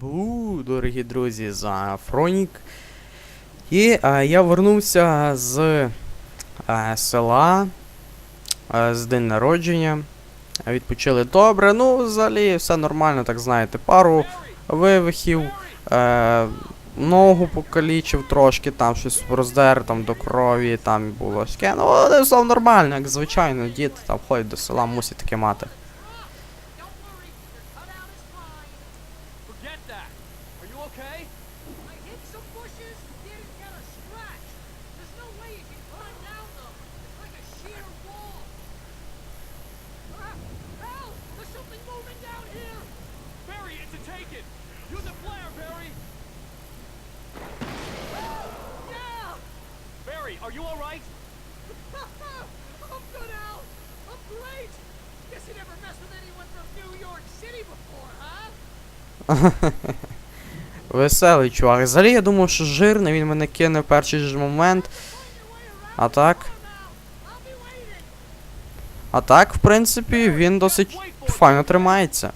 Бу, дорогі друзі, за Фронік. І е, я вернувся з е, села е, з день народження. Відпочили добре. Ну, взагалі, все нормально, так знаєте. Пару вивихів, е, ногу покалічив трошки, там щось роздер там до крові, там було. Ну, все нормально, як звичайно, діти там ходять до села, мусять таке мати. Are you all right? I'm good, Al. I'm great. Guess you never messed with anyone from New York City before, huh? Веселий чувак. Взагалі я думав, що жирний, він мене кине в перший ж момент. А так. А так, в принципі, він досить файно тримається.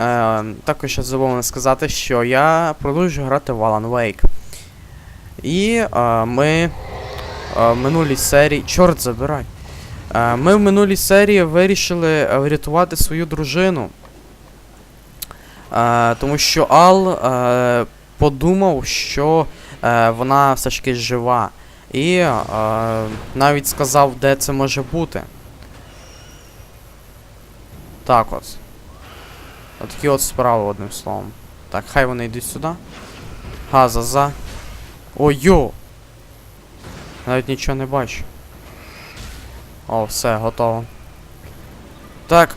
Е, також я забув сказати, що я продовжую грати в Alan Wake. І е, ми е, в минулій серії. Чорт забирай. Е, ми в минулій серії вирішили врятувати свою дружину. Е, тому що Ал е, подумав, що е, вона все ж таки жива. І е, навіть сказав, де це може бути. Так от. Отакі от справи, одним словом. Так, хай вони йдуть сюди. Газа за. Ой, йо! Навіть нічого не бачу. О, все, готово. Так.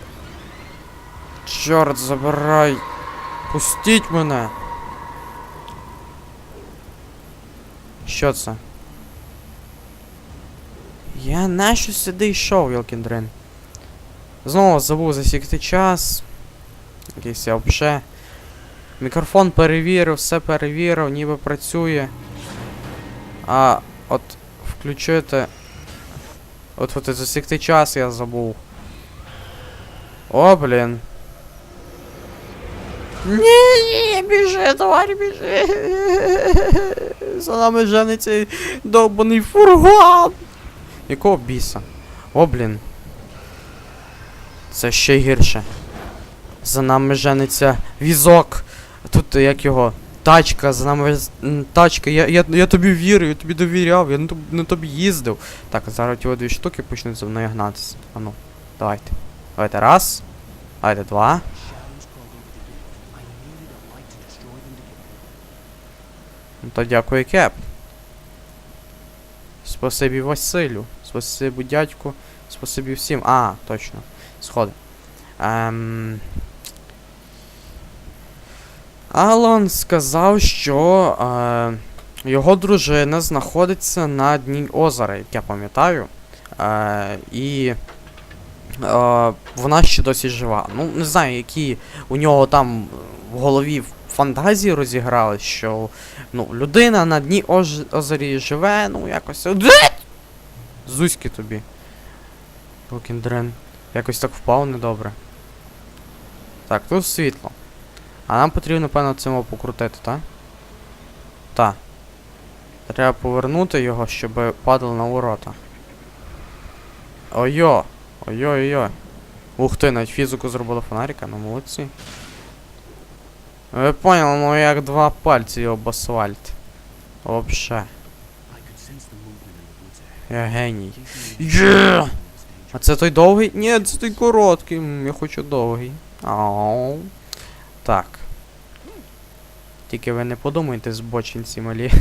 Чорт, забирай. Пустіть мене. Що це? Я нащо сюди йшов, Йолкіндрин? Знову забув засікти час. Якийсь я вообще. Мікрофон перевірив, все перевірив, ніби працює. А от включити. От от засікти час я забув. О, блін. Ні, біжи, тварь, біжи. За нами цей довбаний фургон. Якого біса? О, блін. Це ще гірше. За нами жениться візок. Тут як його. Тачка, за нами тачка. Я, я, я тобі вірю, я тобі довіряв, я на тобі, їздив. Так, зараз ті дві штуки почнуть за мною гнатися. А ну, давайте. Давайте раз. Давайте два. Ну то дякую, Кеп. Спасибі Василю. Спасибі дядьку. Спасибі всім. А, точно. Сходи. Ем... Алан сказав, що е, його дружина знаходиться на дні озера, як я пам'ятаю. Е, і е, вона ще досі жива. Ну, не знаю, які у нього там в голові фантазії розіграли, що ну, людина на дні ож- озері живе, ну якось. Зузьки тобі. Покіндрен. Якось так впав недобре. Так, тут світло. А нам потрібно, певно, цьому покрутити, так? Так. Треба повернути його, щоб падало на ворота. Ой-йо! Ой-ой-ой. Ух ти, навіть фізику зробили фонарика, ну молодці. Ви поняли, ну як два пальці об асфальт. Вообще. Я геній. Є! А це той довгий? Ні, це той короткий. Я хочу довгий. Ау. Так. Тільки ви не подумайте, збочинці малі.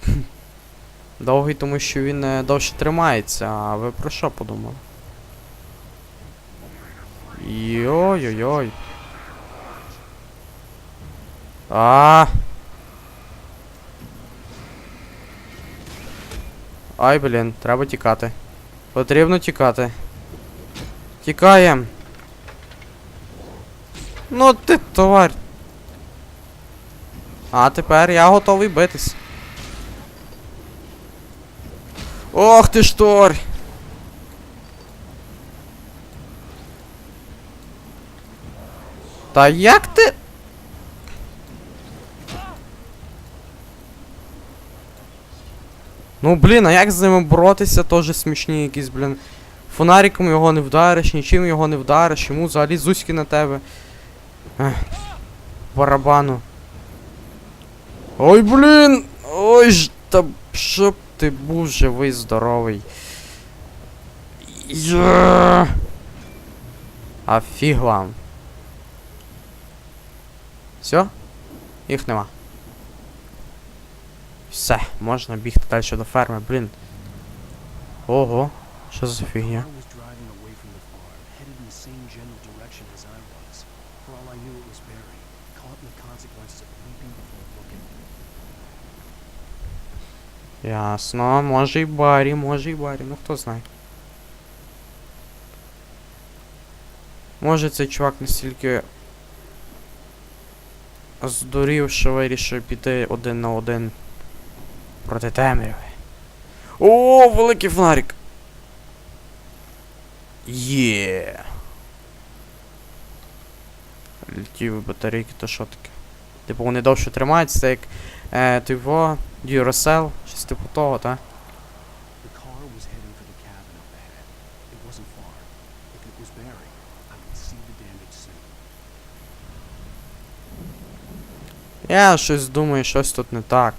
Довгий, тому що він е, довше тримається, а ви про що подумали? Йой-йой-йой. А. Ай, блін, треба тікати. Потрібно тікати. Тікаєм. Ну ти тварь. А тепер я готовий битись. Ох ти ж торь! Та як ти? Ну блін, а як з ними боротися, теж смішні якісь, блін. Фонариком його не вдариш, нічим його не вдариш, йому взагалі зузьки на тебе. Ех, барабану. Ой, блін! Ой ж, та щоб ти був живий, здоровий. Я. А фіг вам. Все? Їх нема. Все, можна бігти далі до ферми, блін. Ого, що за фігня? Same general direction as I was. For all I knew, it was Barry, caught in the consequences of leaping before looking. Ясно, може й Барі, може й Барі, ну хто знає. Може цей чувак настільки здурів, що вирішив піти один на один проти темряви. О, великий фонарик! Є. Літіві батарейки, то що таке? Типу вони довше тримаються, це як е, тиво, Duracell, щось типу того, та? The car was heading for the cabin up ahead. It wasn't far. If it was Barry, I would see the damage soon. Я щось думаю, щось тут не так.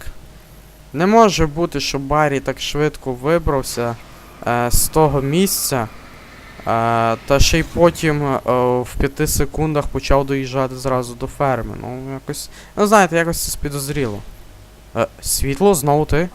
Не може бути, що Баррі так швидко вибрався е, з того місця, та ще й потім е, в п'яти секундах почав доїжджати зразу до ферми. Ну, якось. Ну, знаєте, якось це спідозріло. Е, світло, знову ти?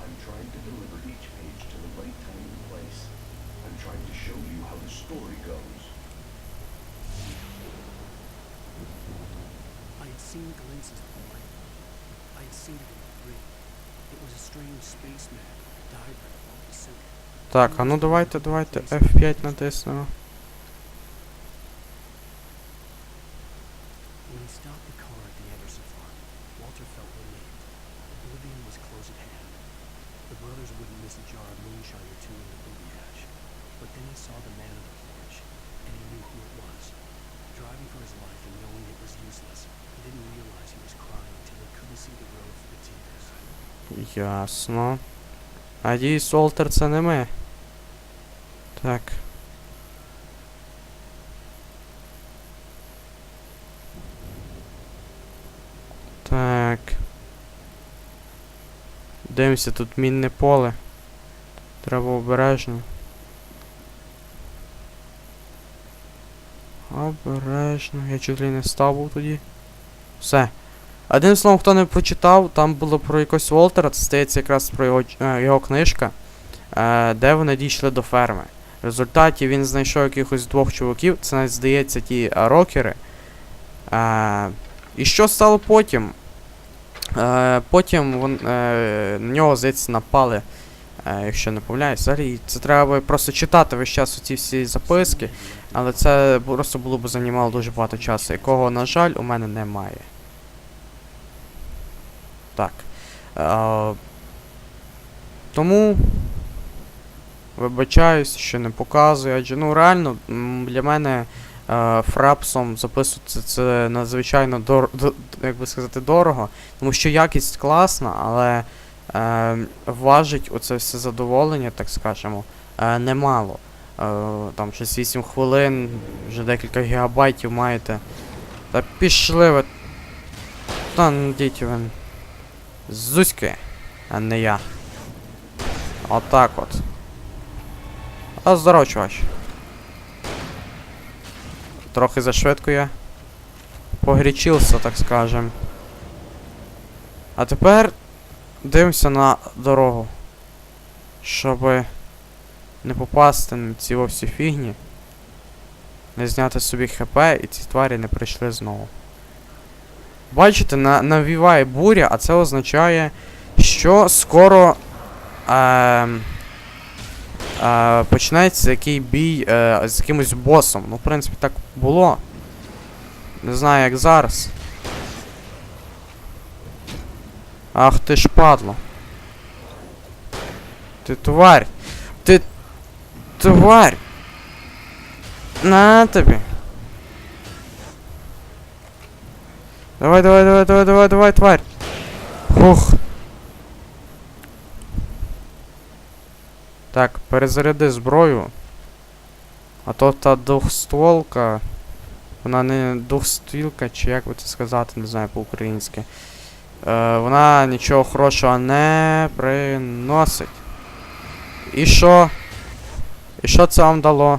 Couldn't see the road for the tears. Ясно. Надіюсь, Олтер це не ми. Так. Так. Дивимося, тут мінне поле. Треба обережно. Обережно. Я чуть ли не став був тоді. Все. Одним словом, хто не прочитав, там було про якось Волтера, це здається якраз про його, е, його книжка, е, де вони дійшли до ферми. Результаті він знайшов якихось двох чуваків, це навіть здається ті е, рокери. Е, і що стало потім? Е, потім вон, е, на нього, здається, напали, е, якщо не помиляюсь. Взагалі, це треба просто читати весь час оці всі записки, але це просто було б займало дуже багато часу, якого, на жаль, у мене немає. Так. Е, тому. Вибачаюсь, що не показую, адже ну реально для мене е, фрапсом записувати це надзвичайно дор, як би сказати, дорого, тому що якість класна, але е, важить оце все задоволення, так скажемо, е, немало. Е, там щось 8 хвилин, вже декілька гігабайтів маєте. Та пішли ви. Та дійте ви. Зузьки, а не я. Отак от. А здорово, чувач. Трохи зашвидко я. Погрічився, так скажем. А тепер дивимося на дорогу. Щоб не попасти на ці всі фігні. Не зняти собі хп і ці тварі не прийшли знову. Бачите, на, навіває буря, а це означає, що скоро. Ем, е, починається який бій е, з якимось босом. Ну, в принципі, так було. Не знаю, як зараз. Ах ти ж падло. Ти тварь. Ти тварь. На тобі. Давай, давай, давай, давай, давай, давай, тварь. Фух. Так, перезаряди зброю. А то та двохстволка. Вона не двохствілка, чи як би це сказати, не знаю по-українськи. Е, вона нічого хорошого не приносить. І що? І що це вам дало?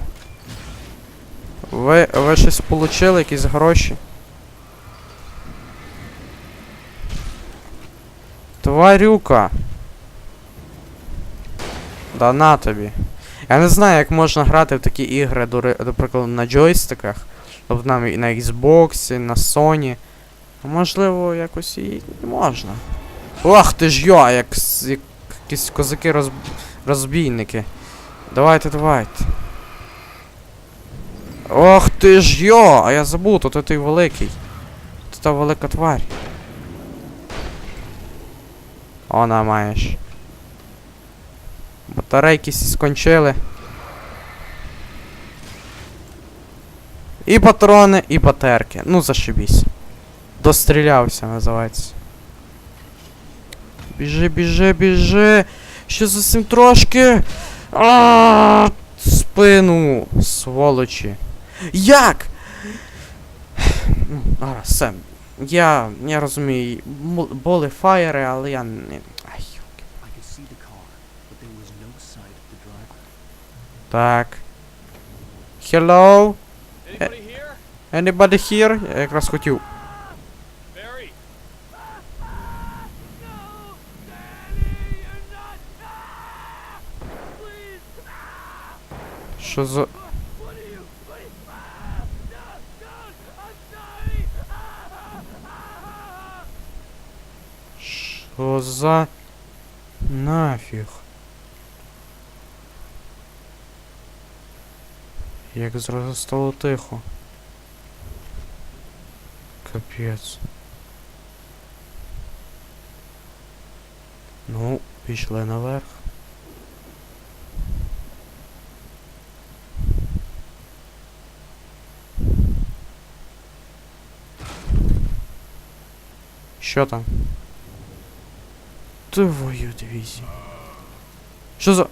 Ви, ви щось получили, якісь гроші? Тварюка. Да на тобі. Я не знаю, як можна грати в такі ігри, до, до на джойстиках. Тобто на, на Xbox, на Sony. Можливо, якось і можна. Ох ти ж йо, як, як якісь козаки роз, розбійники. Давайте, давайте. Ох ти ж йо! А я забув, то той великий. То та велика тварь. Она маєш. Батарейки скончили. І патрони, і батерки. Ну зашибісь. Дострілявся, називається. Біжи, біжи, біжи. Ще зовсім трошки. А, спину, сволочі. Як? Ну, Гаразд, все. Я, я розумію, були фаєри, але я не. Так. Hello? Anybody here? Anybody here? Я якраз хотів. Що за. Що за. Нафіг. Як зразу стало тихо. Капець. Ну, пішли наверх. Що там? Твою дивізію. Що за.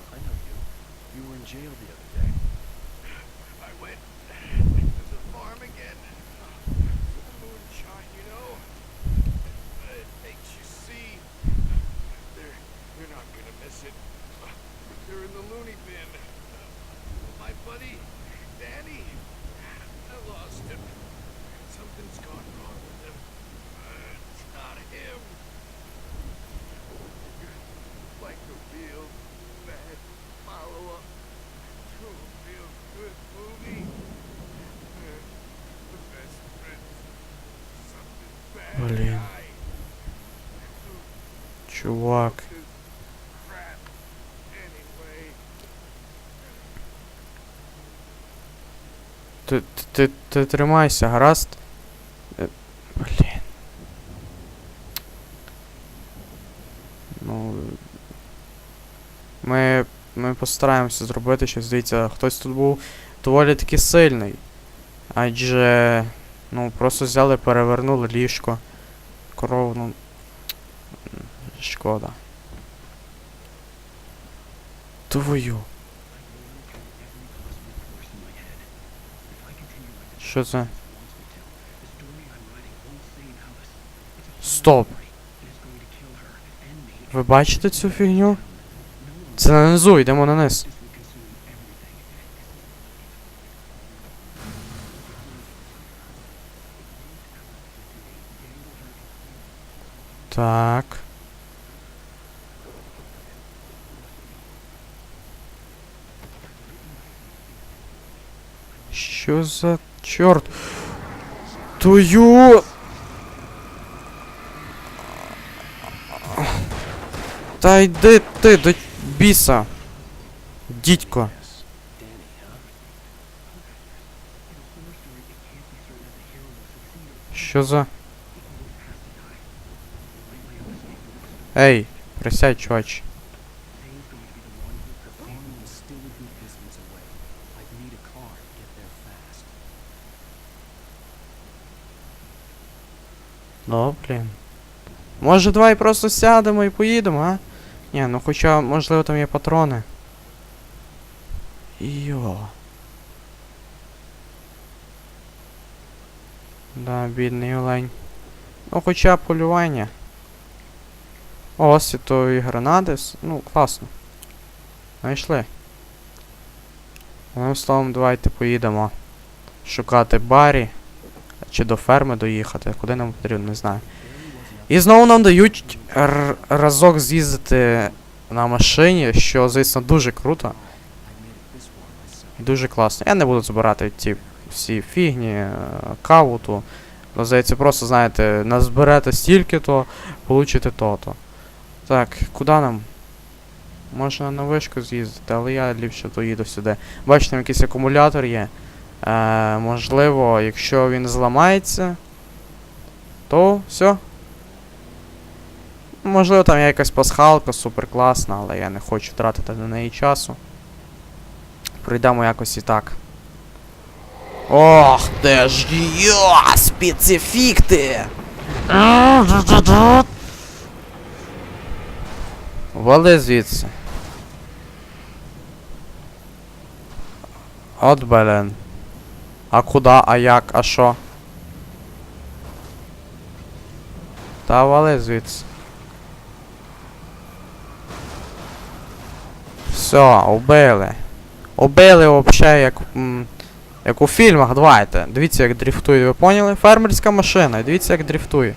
Чувак. Ти, ти, ти тримайся, гаразд? Е, Блін. Ну. Ми. Ми постараємося зробити щось. Дивіться, хтось тут був доволі таки сильний. Адже. Ну, просто взяли, перевернули ліжко. Корову, ну. Шкода. Твою. Що це? Стоп. Ви бачите цю фігню? Це на низу, йдемо на низ. Так. Що за чорт? Твою... Та йди ти до біса. Дідько. Що за. Ей, присядь, чувач. Ну, блін. Може, давай просто сядемо і поїдемо, а? Ні, ну хоча, можливо, там є патрони. Йо. Да, бідний олень. Ну, хоча полювання. О, світові гранати. Ну, класно. Знайшли. Одним словом, давайте поїдемо шукати Барі. Чи до ферми доїхати. Куди нам потрібно, не знаю. І знову нам дають разок з'їздити на машині, що, звісно, дуже круто. Дуже класно. Я не буду збирати ці всі фігні, е, каву ту. Ну, здається, просто, знаєте, назберете стільки-то, получите то-то. Так, куди нам? Можна на вишку з'їздити, але я ліпше доїду сюди. Бачите, там якийсь акумулятор є. Е, можливо, якщо він зламається, то все. Можливо, там є якась пасхалка супер класна, але я не хочу тратити на неї часу. Пройдемо якось і так. Ох, ти ж йо, специфікти! Вали звідси. От блин. А куда, а як, а що? Та вали звідси. Все, убили. Убили вообще як. як у фільмах, давайте. Дивіться, як дрифтує, ви поняли? Фермерська машина, дивіться, як дрифтує.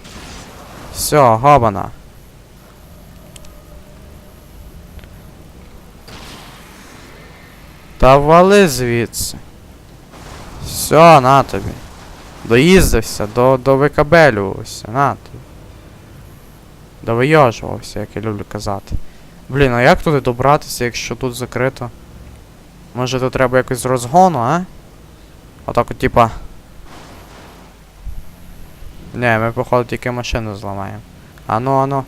Все, габана. Та вали звідси. Все, на тобі. Доїздився, до, до викабелювався, на тобі. Довийожувався, як я люблю казати. Блін, а як туди добратися, якщо тут закрито? Може тут треба якось з розгону, а? Отак от типа. Не, ми походу тільки машину зламаємо. Ану, ану.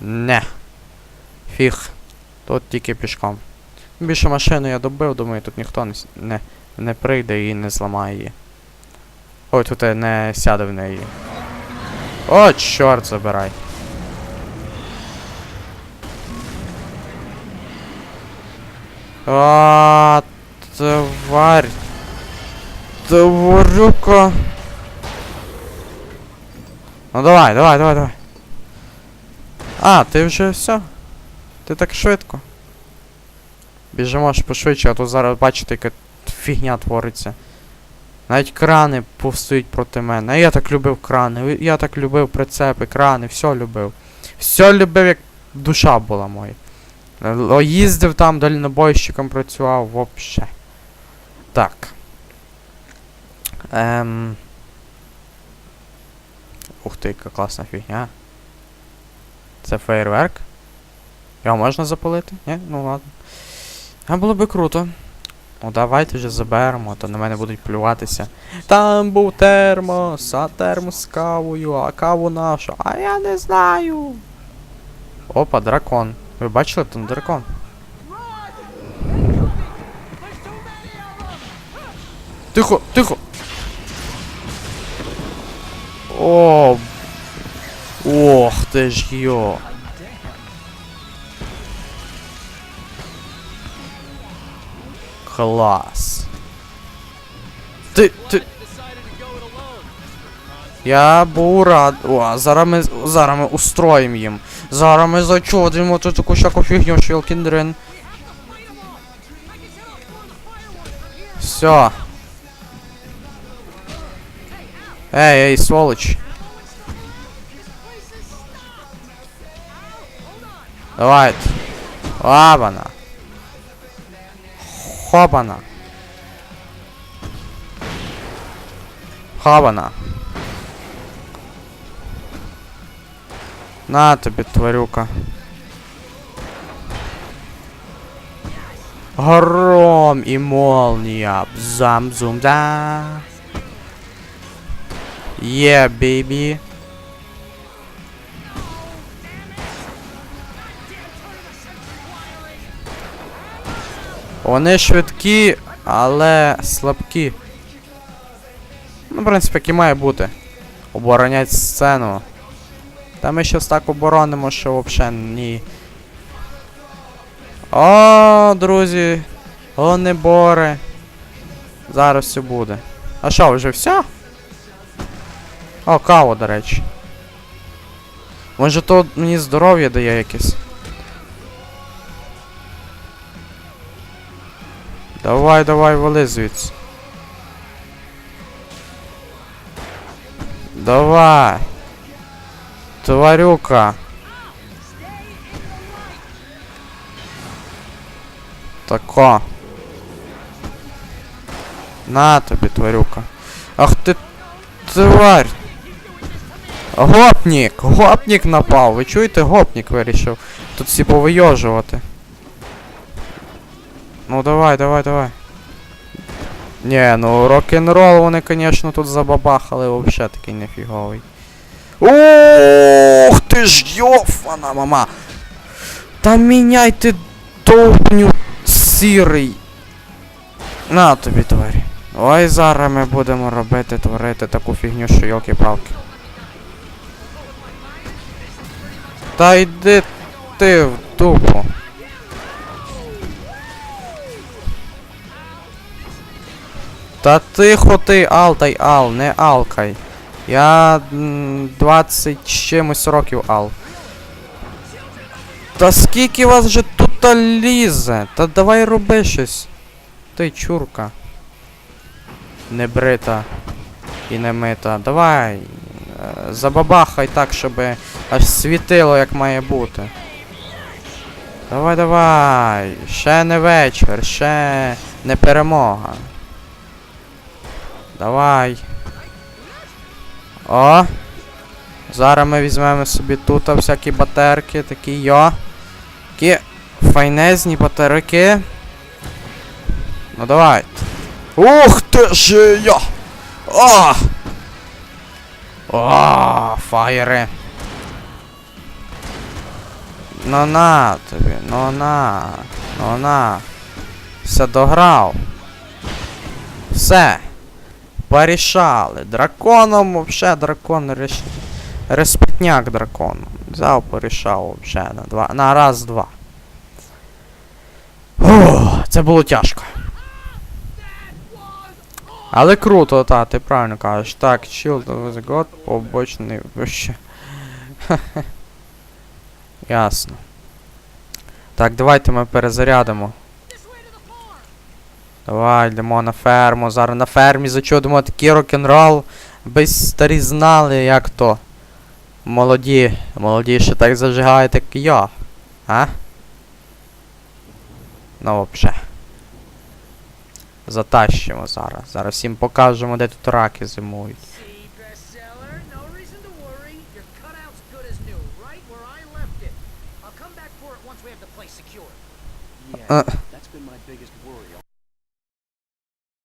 Не. Фіг. Тут тільки пішком. Більше машину я добив, думаю, тут ніхто не, не, не прийде і не зламає її. Ой, тут я не сяде в неї. О, чорт забирай. А, тварь. Тварюка. Ну давай, давай, давай, давай. А, ти вже все? Ти так швидко. Біжимо ж пошвидше, а то зараз бачите, яка фігня твориться. Навіть крани повстають проти мене. Я так любив крани. Я так любив прицепи, крани, все любив. Все любив, як душа була моя. Їздив там, дальнобойщиком працював, вообще. Так. Ем. Ух ти, яка класна фігня. Це фейерверк? Його можна запалити? Ні? Ну ладно. А було би круто. Ну давайте вже заберемо, то на мене будуть плюватися. Там був термос, а термос з кавою, а каву нашу. А я не знаю. Опа, дракон. Ви бачили там дракон? Тихо, тихо. О. Ох ти ж йо. Клас. Ти, ти. Я був рад. О, зараз ми, зараз ми устроїм їм. Зараз ми зачодимо тут таку всяку фігню, щелкіндрин. Все. Ей, ей, сволоч. Давайте. Лабана. Хобана. Хобана. На тобі, тварюка. Гром і молнія. Бзам зум да. Вони швидкі, але слабкі. Ну, в принципі, як і має бути. Оборонять сцену. Та ми щас так оборонимо, що взагалі ні. О, друзі. О, не боре. Зараз все буде. А що, вже все? О, кава, до речі. Може то мені здоров'я дає якесь. Давай, давай, вали звідси. Давай. Тварюка. Тако. На тобі, тварюка. Ах ти тварь. Гопнік! Гопнік напав! Ви чуєте, гопнік вирішив тут всі повийожувати. Ну давай, давай, давай. Ні, ну рок-н-рол вони, конечно, тут забабахали вообще такий нефіговий. Ух ти ж йофана мама! Та міняй ти довбню сірий. На тобі, тварі. Ой, зараз ми будемо робити, творити таку фігню, що йолки-палки. Та йди ти в дупу. Та тихо ти, алтай ал, не алкай. Я 20 чимось років ал. Та скільки вас же тут лізе? Та давай роби щось. Ти чурка. Не брита і не мита. Давай. е, Забабахай так, щоб аж світило як має бути. Давай, давай. Ще не вечір, ще не перемога. Давай. О! Зараз ми візьмемо собі тут всякі батерки, такі йо. Такі файнезні батерики. Ну давай. Ух ти ж я! О! О, фаєри. Ну на тобі, ну на, ну на. Все дограв. Все. Порішали. Драконом вообще дракон реш... Респектняк дракону. Взяв, порішав вообще на два. На раз-два. Це було тяжко. Але круто, та, ти правильно кажеш. Так, Shield of God, побочний вище. Ясно. Так, давайте ми перезарядимо. Давай, йдемо на ферму. Зараз на фермі зачудимо такий рок-н-рол. Би старі знали, як то. Молоді. Молоді ще так зажигають, як я. А? Ну, вообще. Затащимо зараз. Зараз всім покажемо, де тут раки зимують. Uh.